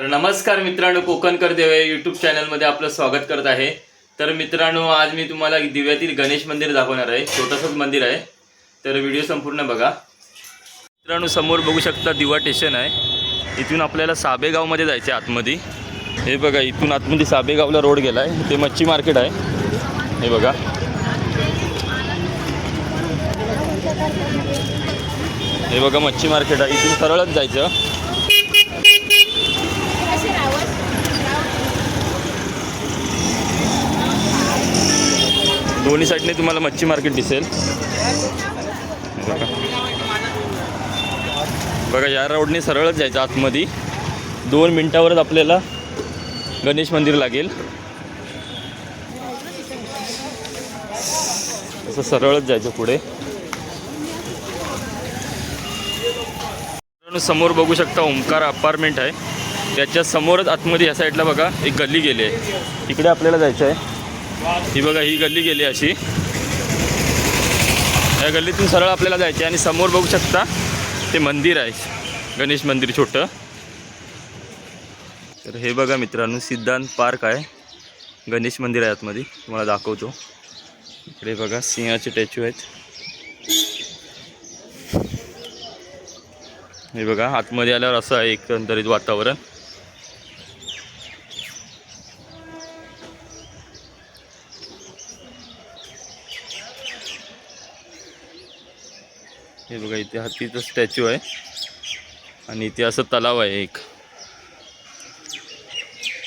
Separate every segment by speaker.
Speaker 1: तर नमस्कार मित्रांनो कोकणकर देवे यूट्यूब चॅनलमध्ये आपलं स्वागत करत आहे. तर मित्रांनो आज मी तुम्हाला दिव्यातील गणेश मंदिर दाखवणार आहे. छोटंसंच मंदिर आहे. तर व्हिडिओ संपूर्ण बघा. मित्रांनो समोर बघू शकता दिवा स्टेशन आहे. इथून आपल्याला साबेगावमध्ये जायचं आहे आतमध्ये. हे बघा इथून आतमध्ये साबेगावला रोड गेला आहे ते मच्छी मार्केट आहे. हे बघा. हे बघा मच्छी मार्केट आहे. इथून सरळच जायचं. दोन्ही साईडने तुम्हाला मच्छी मार्केट दिसेल. बघा. बघा या रोडने सरळच जायचं आतमध्ये. दोन मिनटावरच आपल्याला गणेश मंदिर लागेल. असं सरळच जायचं पुढे. समोर बघू शकता ओंकार अपार्टमेंट आहे. त्याच्या समोरच आतमध्ये या साईडला बघा एक गल्ली गेली आहे. तिकडे आपल्याला जायचं आहे. ही बघा ही गल्ली गेली अशी. या गल्लीतून सरळ आपल्याला जायचे आहे आणि समोर बघू शकता ते मंदिर आहे. गणेश मंदिर छोटं. तर हे बघा मित्रांनो सिद्धांत पार्क आहे. गणेश मंदिर आहे आतमध्ये. तुम्हाला दाखवतो. इकडे बघा सिंहाचे स्टॅच्यू आहेत. हे बघा आतमध्ये आल्यावर असं आहे एकंदरीत वातावरण. हे बघा इथे हत्तीचं स्टॅच्यू आहे. आणि इथे असं तलाव आहे एक.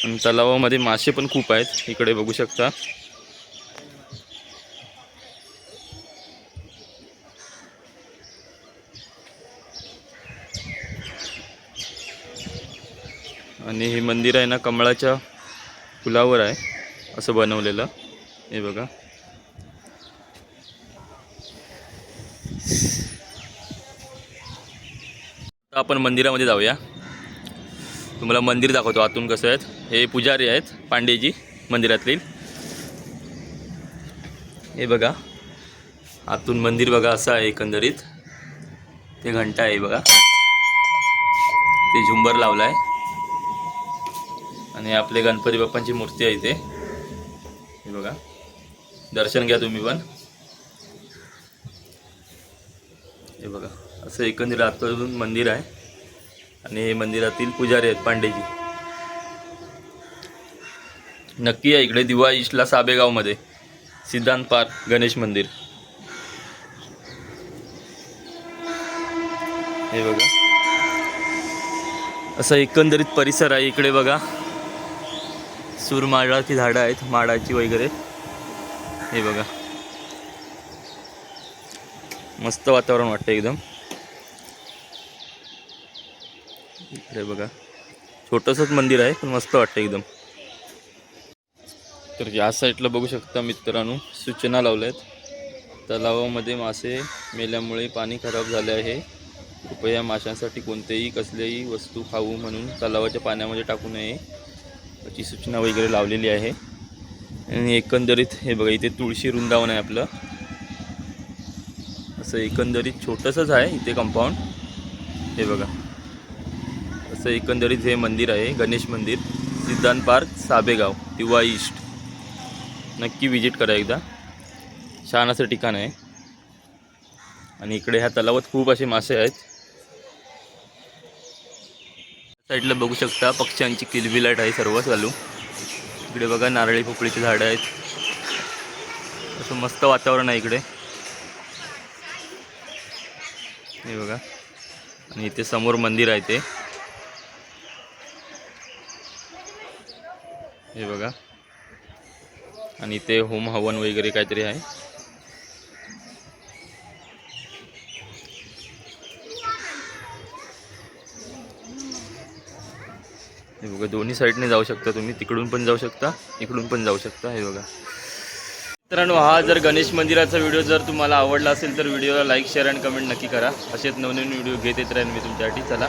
Speaker 1: आणि तलावामध्ये मासे पण खूप आहेत. इकडे बघू शकता. आणि हे मंदिर आहे ना कमळाच्या फुलावर आहे असं बनवलेलं. हे बघा. आता आपण मंदिरामध्ये जाऊया. तुम्हाला मंदिर दाखवतो आतून कसं आहेत. हे पुजारी आहेत पांडेजी मंदिरातली. हे बघा. आतून मंदिर बघा असं आहे एकंदरीत. ते घंटा आहे बघा. ते झुंबर लावला आहे आणि आपले गणपती बाप्पांची मूर्ती आहे इथे. हे बघा. दर्शन घ्या तुम्ही पण हे बघा. असं एकंदरीत आतून मंदिर आहे. आणि हे मंदिरातील पुजारी आहेत पांडेजी. नक्की आहे इकडे दिवा ईस्टला साबेगावमध्ये. सिद्धांत पार्क गणेश मंदिर. हे बघा. असं एकंदरीत परिसर आहे इकडे बघा. सूरमाळाची झाडं आहेत माडाची वगैरे. हे बघा. मस्त वातावरण वाटतं एकदम. इकडे बघा. छोटंसंच मंदिर आहे पण मस्त वाटतं एकदम. तर या साईडला बघू शकता मित्रांनो सूचना लावल्या आहेत तलावामध्ये मासे मेल्यामुळे पाणी खराब झाले आहे. कृपया माशांसाठी कोणतेही कसलेही वस्तू खाऊ म्हणून तलावाच्या पाण्यामध्ये टाकू नये याची सूचना वगैरे लावलेली आहे. आणि एकंदरीत हे बघा इथे तुळशी वृंदावन आहे आपलं. असं एकंदरीत छोटंसंच आहे इथे कंपाऊंड हे बघा. असं एकंदरीत हे मंदिर आहे गणेश मंदिर. सिद्धांत पार्क साबेगाव किंवा ईस्ट नक्की विजिट करा एकदा. छान असं ठिकाण आहे. आणि इकडे ह्या तलावात खूप असे मासे आहेत. साईडला बघू शकता पक्ष्यांची किलबिलाट आहे सर्व चालू इकडे बघा नारळी पोपळीची झाडं आहेत. असं मस्त वातावरण आहे इकडे. हे बघा. आणि इथे समोर मंदिर आहे ते. हे बघा. आणि इथे होम हवन वगैरे काहीतरी आहे. हे बघा दोन्ही साईडने जाऊ शकता तुम्ही. तिकडून पण जाऊ शकता इकडून पण जाऊ शकता. हे बघा. मित्रांनो हा जर गणेश मंदिराचा व्हिडिओ जर तुम्हाला आवडला असेल तर व्हिडिओला लाईक शेअर आणि कमेंट नक्की करा. असेच नवनवीन व्हिडिओ घेत येत राहीन मी तुमच्यासाठी. चला.